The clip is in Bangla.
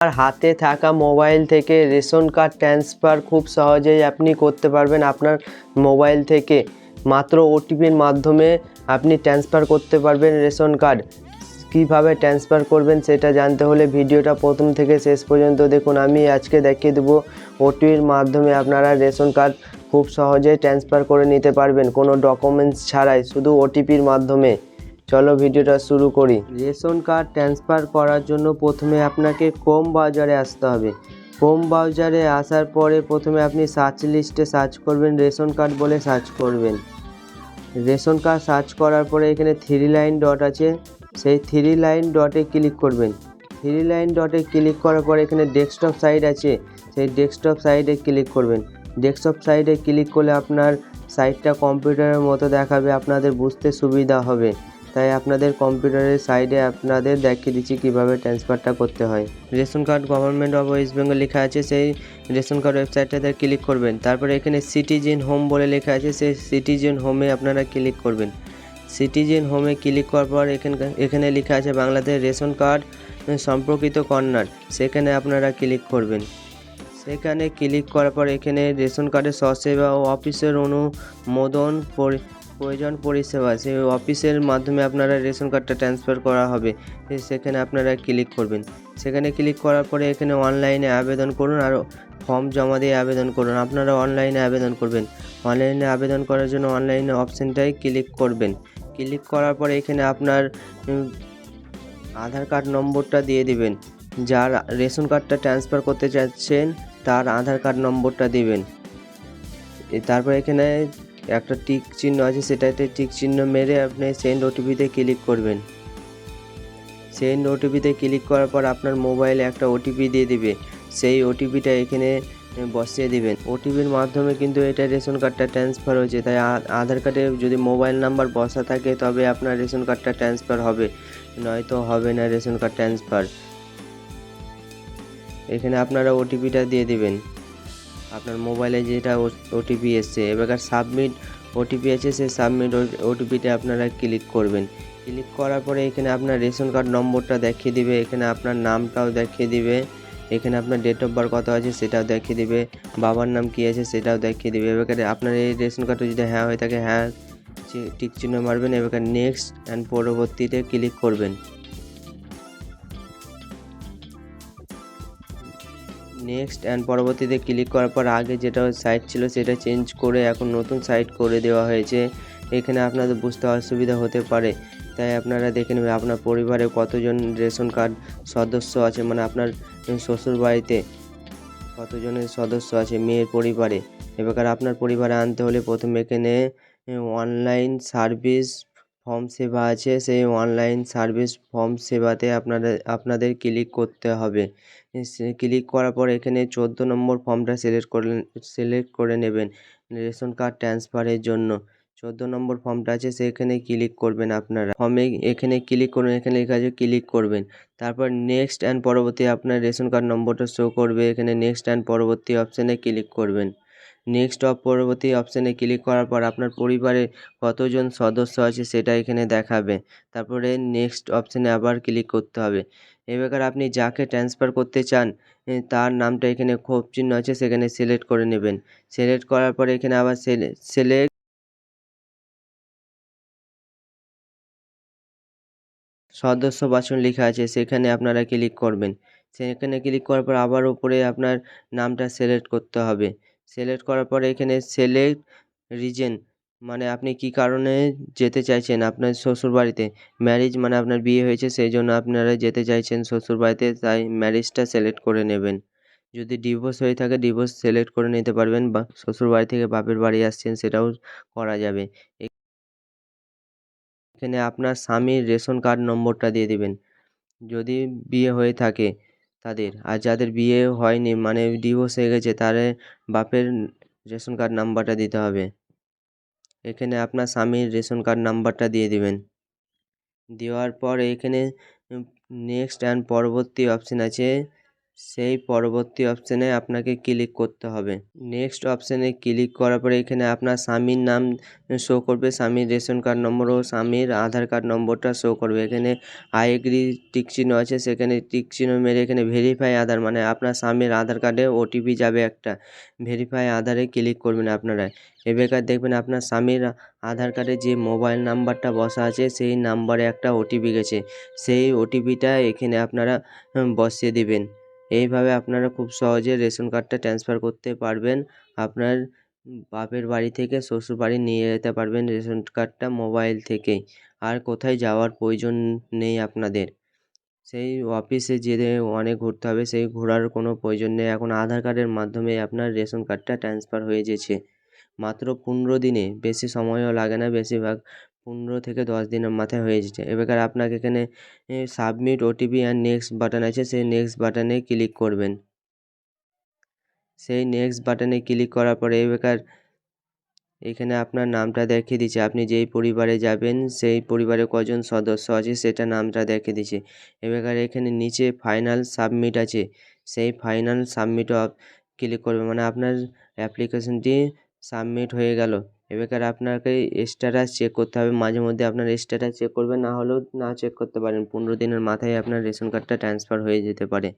আর হাতে থাকা মোবাইল থেকে রেশন কার্ড ট্রান্সফার খুব সহজেই আপনি করতে পারবেন আপনার মোবাইল থেকে। মাত্র ওটিপির মাধ্যমে আপনি ট্রান্সফার করতে পারবেন রেশন কার্ড। কীভাবে ট্রান্সফার করবেন সেটা জানতে হলে ভিডিওটা প্রথম থেকে শেষ পর্যন্ত দেখুন। আমি আজকে দেখিয়ে দেবো ওটিপির মাধ্যমে আপনারা রেশন কার্ড খুব সহজেই ট্রান্সফার করে নিতে পারবেন। কোনো ডকুমেন্টস ছাড়াই শুধু ওটিপির মাধ্যমে। চলো ভিডিওটা শুরু করি। রেশন কার্ড ট্রান্সফার করার জন্য প্রথমে আপনাকে ক্রোম বাজারে আসতে হবে। ক্রোম বাজারে আসার পরে প্রথমে আপনি সার্চ লিস্টে সার্চ করবেন, রেশন কার্ড বলে সার্চ করবেন। রেশন কার্ড সার্চ করার পরে এখানে থ্রি লাইন ডট আছে। সেই থ্রি লাইন ডটে ক্লিক করবেন। থ্রি লাইন ডটে ক্লিক করার পরে এখানে ডেস্কটপ সাইড আছে। সেই ডেস্কটপ সাইডে ক্লিক করবেন। ডেস্কটপ সাইডে ক্লিক করলে আপনার সাইটটা কম্পিউটারের মতো দেখাবে, আপনাদের বুঝতে সুবিধা হবে। তাই আপনাদের কম্পিউটারের সাইডে আপনাদের দেখিয়ে দিচ্ছি কীভাবে ট্রান্সফারটা করতে হয়। Ration card government of West Bengal লেখা আছে, সেই রেশন কার্ড ওয়েবসাইটটাতে ক্লিক করবেন। তারপরে এখানে সিটিজেন হোম বলে লেখা আছে, সেই সিটিজেন হোমে আপনারা ক্লিক করবেন। সিটিজেন হোমে ক্লিক করার পর এখানকার এখানে লেখা আছে বাংলাদেশ রেশন কার্ড সম্পর্কিত কর্নার। সেখানে আপনারা ক্লিক করবেন। সেখানে ক্লিক করার পর এখানে রেশন কার্ডের স্বসেবা ও অফিসের অনুমোদন প্রয়োজন পরিষেবা, সেই অফিসের মাধ্যমে আপনারা রেশন কার্ডটা ট্রান্সফার করা হবে। সেখানে আপনারা ক্লিক করবেন। সেখানে ক্লিক করার পরে এখানে অনলাইনে আবেদন করুন আর ফর্ম জমা দিয়ে আবেদন করুন। আপনারা অনলাইনে আবেদন করবেন। অনলাইনে আবেদন করার জন্য অনলাইনে অপশানটাই ক্লিক করবেন। ক্লিক করার পরে এখানে আপনার আধার কার্ড নম্বরটা দিয়ে দিবেন। যার রেশন কার্ডটা ট্রান্সফার করতে চাচ্ছেন, তার আধার কার্ড নম্বরটা দিবেন। তারপর এখানে একটা টিক চিহ্ন আছে, সেটাতে টিক চিহ্ন মেরে আপনি সেন্ড ওটিপিতে ক্লিক করবেন। সেন্ড ওটিপিতে ক্লিক করার পর আপনার মোবাইলে একটা ওটিপি দিয়ে দিবে। সেই ওটিপিটা এখানে বসিয়ে দিবেন। ওটিপির মাধ্যমে কিন্তু এটা রেশন কার্ডটা ট্রান্সফার হয়েছে। তাই আধার কার্ডে যদি মোবাইল নাম্বার বসা থাকে, তবে আপনার রেশন কার্ডটা ট্রান্সফার হবে। নয়তো হবে না রেশন কার্ড ট্রান্সফার এখানে আপনারা ওটিপিটা দিয়ে দিবেন। আপনার মোবাইলে যেটা ওটিপি এসছে, এবার সাবমিট ওটিপি আছে সেই সাবমিট ওটিপিতে আপনারা ক্লিক করবেন। ক্লিক করার পরে এখানে আপনার রেশন কার্ড নম্বরটা দেখিয়ে দিবে, এখানে আপনার নামটাও দেখিয়ে দিবে, এখানে আপনার ডেট অফ বার্থ কত আছে সেটাও দেখিয়ে দিবে, বাবার নাম কী আছে সেটাও দেখিয়ে দিবে। এবার আপনার এই রেশন কার্ডটা যদি হ্যাঁ হয়ে থাকে হ্যাঁ টিক চিহ্ন মারবেন, এবার নেক্সট অ্যান্ড পরবর্তীতে ক্লিক করবেন। নেক্সট অ্যান্ড পরবর্তীতে ক্লিক করার পর আগে যেটা সাইট ছিল সেটা চেঞ্জ করে এখন নতুন সাইট করে দেওয়া হয়েছে। এখানে আপনাদের বুঝতে অসুবিধা হতে পারে। তাই আপনারা দেখে নেবেন আপনার পরিবারে কতজন রেশন কার্ড সদস্য আছে মানে আপনার শ্বশুর বাড়িতে কতজনের সদস্য আছে মেয়ের পরিবারে। এবার আপনার পরিবারে আনতে হলে প্রথমে এখানে অনলাইন সার্ভিস ফর্ম সেবা আছে, সেই অনলাইন সার্ভিস ফর্ম সেবাতে আপনাদের আপনাদের ক্লিক করতে হবে। ক্লিক করার পর এখানে চোদ্দ নম্বর ফর্মটা সিলেক্ট করে সিলেক্ট করে নেবেন রেশন কার্ড ট্রান্সফারের জন্য। চোদ্দ নম্বর ফর্মটা আছে, সেখানে ক্লিক করবেন আপনারা। ফর্মে এখানে ক্লিক করুন, এখানে লেখা আছে ক্লিক করবেন। তারপর নেক্সট অ্যান্ড পরবর্তী আপনার রেশন কার্ড নম্বরটা শো করবে, এখানে নেক্সট অ্যান্ড পরবর্তী অপশানে ক্লিক করবেন। নেক্সট অফ পরবর্তী অপশানে ক্লিক করার পর আপনার পরিবারে কতজন সদস্য আছে সেটা এখানে দেখাবে। তারপরে নেক্সট অপশানে আবার ক্লিক করতে হবে। এবার আপনি যাকে ট্রান্সফার করতে চান তার নামটা এখানে ক্ষোভ চিহ্ন আছে, সেখানে সিলেক্ট করে নেবেন। সিলেক্ট করার পরে এখানে আবার সিলেক্ট সদস্য বাছন লেখা আছে, সেখানে আপনারা ক্লিক করবেন। সেখানে ক্লিক করার পর আবার উপরে আপনার নামটা সিলেক্ট করতে হবে। সিলেক্ট করার পরে এখানে সিলেক্ট রিজন মানে আপনি কি কারণে যেতে চাইছেন আপনার শ্বশুর বাড়িতে ম্যারেজ মানে আপনার বিয়ে হয়েছে সেই জন্য আপনারা যেতে চাইছেন শ্বশুর বাড়িতে তাই ম্যারেজটা সিলেক্ট করে নেবেন। যদি ডিভোর্স হয়ে থাকে ডিভোর্স সিলেক্ট করে নিতে পারবেন বা শ্বশুর বাড়ি থেকে বাপের বাড়ি আসছেন, সেটাও করা যাবে। এখানে আপনার স্বামীর রেশন কার্ড নম্বরটা দিয়ে দেবেন। যদি বিয়ে হয়ে থাকে তাদের। আর যাদের বিয়ে হয়নি মানে ডিভোর্স হয়ে গেছে, তারে বাপের রেশন কার্ড নাম্বারটা দিতে হবে। এখানে আপনার স্বামীর রেশন কার্ড নাম্বারটা দিয়ে দিবেন। দেওয়ার পর এখানে নেক্সট অ্যান্ড পরবর্তী অপশান আছে সেই পরবর্তী অপশানে আপনাকে ক্লিক করতে হবে। নেক্সট অপশানে ক্লিক করার পরে এখানে আপনার স্বামীর নাম শো করবে। স্বামীর রেশন কার্ড নম্বর ও স্বামীর আধার কার্ড নম্বরটা শো করবে। এখানে আই এগ্রি চিহ্ন আছে। সেখানে চিহ্ন মেরে এখানে ভেরিফাই আধার মানে আপনার স্বামীর আধার কার্ডে ওটিপি যাবে একটা। ভেরিফাই আধারে ক্লিক করবেন আপনারা। এবার দেখবেন আপনার স্বামীর আধার কার্ডে যে মোবাইল নাম্বারটা বসা আছে, সেই নাম্বারে একটা ওটিপি গেছে। সেই ওটিপিটা এখানে আপনারা বসিয়ে দিবেন। এইভাবে আপনারা খুব সহজে রেশন কার্ডটা ট্রান্সফার করতে পারবেন। আপনার বাপের বাড়ি থেকে শ্বশুর বাড়ি নিয়ে যেতে পারবেন রেশন কার্ডটা মোবাইল থেকেই আর কোথায় যাওয়ার প্রয়োজন নেই আপনাদের। সেই অফিসে যেতে অনেক ঘুরতে হবে, সেই ঘোরার কোনো প্রয়োজন নেই। এখন আধার কার্ডের মাধ্যমে আপনার রেশন কার্ডটা ট্রান্সফার হয়ে যেছে মাত্র পনেরো দিনে, বেশি সময়ও লাগে না, বেশিরভাগ পনেরো থেকে দশ দিনের মাথায় হয়ে যেছে এবার আপনাকে এখানে submit OTP and next button আছে, সেই নেক্সট বাটনে ক্লিক করবেন। সেই নেক্সট বাটনে ক্লিক করার পরে এবার এখানে আপনার নামটা দেখিয়ে দিচ্ছে। আপনি যেই পরিবারে যাবেন, সেই পরিবারে কজন সদস্য আছে, সেটা নামটা দেখিয়ে দিচ্ছে। এবার এখানে নিচে ফাইনাল সাবমিট আছে, সেই ফাইনাল সাবমিট ক্লিক করবে মানে আপনার অ্যাপ্লিকেশনটি সাবমিট হয়ে গেল। এবার আপনাকে স্ট্যাটাস চেক করতে হবে। মাঝে মধ্যে আপনার স্ট্যাটাস চেক করবেন, না হলেও না চেক করতে পারেন। পনেরো দিনের মাথায় আপনার রেশন কার্ডটা ট্রান্সফার হয়ে যেতে পারে।